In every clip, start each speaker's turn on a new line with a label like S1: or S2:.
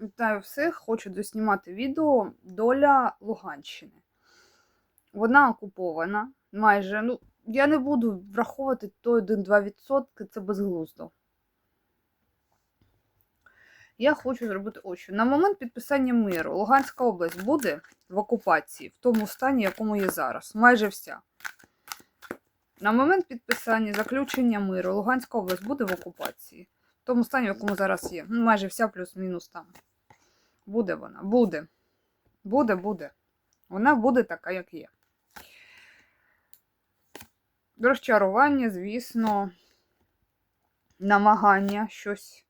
S1: Вітаю всіх, хочу доснімати відео Доля Луганщини. Вона окупована майже. Ну, я не буду враховувати той 1-2%, це безглуздо. Я хочу зробити що. На момент підписання миру Луганська область буде в окупації, в тому стані, якому є зараз. Майже вся. На момент підписання заключення миру Луганська область буде в окупації. Тому стані, в якому зараз є. Ну, майже вся плюс-мінус там. Буде вона, буде. Буде, буде. Вона буде така, як є. Розчарування, звісно, намагання щось.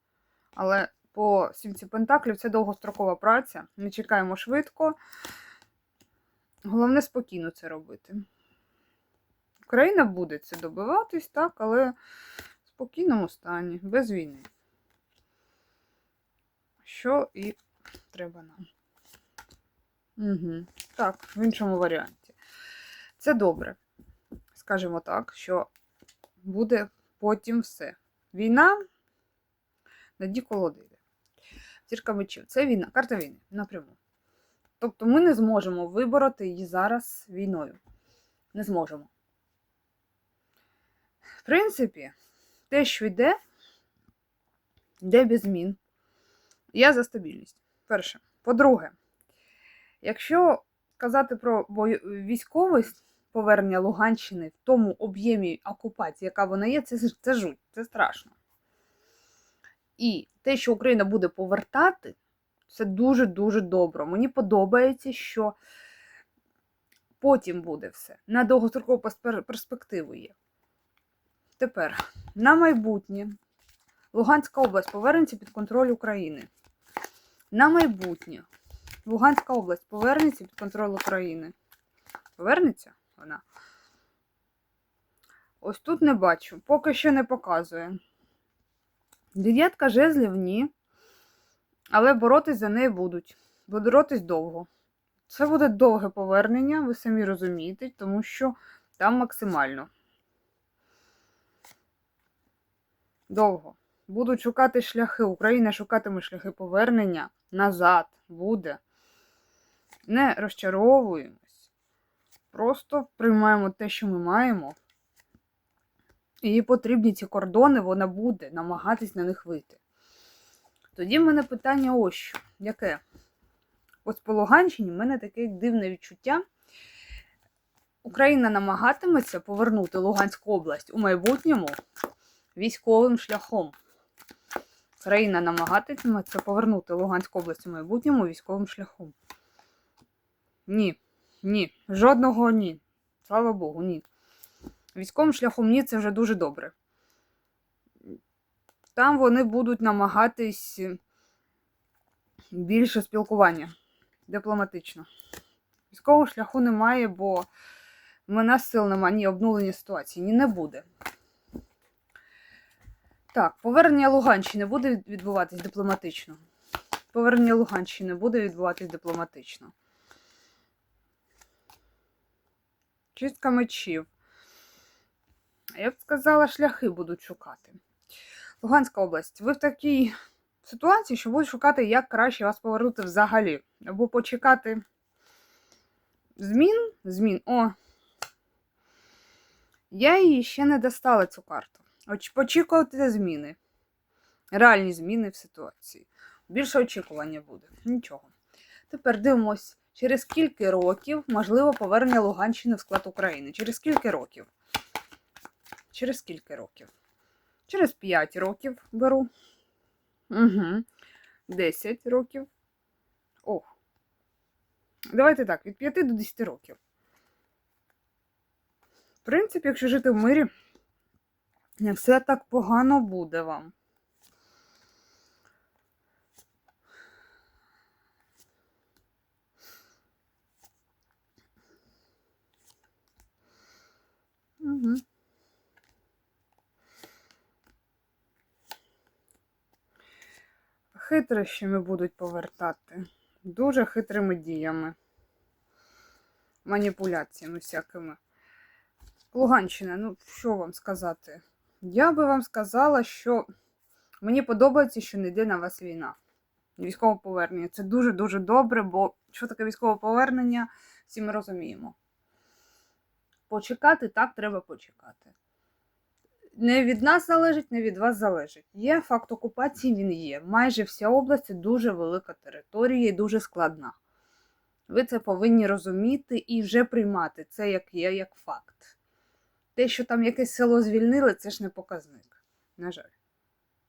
S1: Але по сімці Пентаклів це довгострокова праця. Ми чекаємо швидко. Головне спокійно це робити. Україна буде це добиватись, так, але спокійному стані, без війни. Що і треба нам. Угу. Так, в іншому варіанті. Це добре. Скажімо так, що буде потім все. Війна на ді колоди. Зірка мечів. Це війна, карта війни напряму. Тобто ми не зможемо вибороти її зараз війною. Не зможемо. В принципі, те, що йде, йде без змін. Я за стабільність. Перше. По-друге, якщо казати про військовість повернення Луганщини в тому об'ємі окупації, яка вона є, це, це жуть, це страшно. І те, що Україна буде повертати, це дуже-дуже добре. Мені подобається, що потім буде все. На довгострокову перспективу є. Тепер, на майбутнє, Луганська область повернеться під контроль України. На майбутнє. Луганська область повернеться під контроль України. Повернеться вона? Ось тут не бачу, поки що не показує. Дев'ятка жезлів ні. Але боротись за неї будуть. Боротись довго. Це буде довге повернення, ви самі розумієте, тому що там максимально. Довго. Будуть шукати шляхи. Україна шукатиме шляхи повернення назад буде. Не розчаровуємось. Просто приймаємо те, що ми маємо. І потрібні ці кордони, вона буде намагатись на них вийти. Тоді в мене питання ось що. Яке? Ось по Луганщині в мене таке дивне відчуття. Україна намагатиметься повернути Луганську область у майбутньому військовим шляхом. Країна намагатиметься повернути Луганську область у майбутньому військовим шляхом. Ні, ні, жодного ні. Слава Богу, ні. Військовим шляхом ні, це вже дуже добре. Там вони будуть намагатись більше спілкування дипломатично. Військового шляху немає, бо в мене сил немає, ні обнулення ситуації, ні не буде. Так, повернення Луганщини буде відбуватись дипломатично. Повернення Луганщини буде відбуватись дипломатично. Чистка мечів. Я б сказала, шляхи будуть шукати. Луганська область. Ви в такій ситуації, що будуть шукати, як краще вас повернути взагалі. Або почекати змін. Змін. О. Я її ще не достала цю карту. Очікувати зміни. Реальні зміни в ситуації. Більше очікування буде. Нічого. Тепер дивимось, через скільки років можливо повернення Луганщини в склад України. Через скільки років? Через скільки років? Через 5 років беру. Угу. 10 років. Ох. Давайте так, від 5 до 10 років. В принципі, якщо жити в мирі, не все так погано буде вам. Угу. Хитрощами будуть повертати. Дуже хитрими діями. Маніпуляціями всякими. Луганщина, ну що вам сказати? Я би вам сказала, що мені подобається, що не йде на вас війна. військове повернення. Це дуже-дуже добре, бо що таке військове повернення, всі ми розуміємо. Почекати так треба почекати. Не від нас залежить, не від вас залежить. Є факт окупації, він є. Майже вся область дуже велика територія і дуже складна. Ви це повинні розуміти і вже приймати це як є, як факт. Те, що там якесь село звільнили, це ж не показник. На жаль.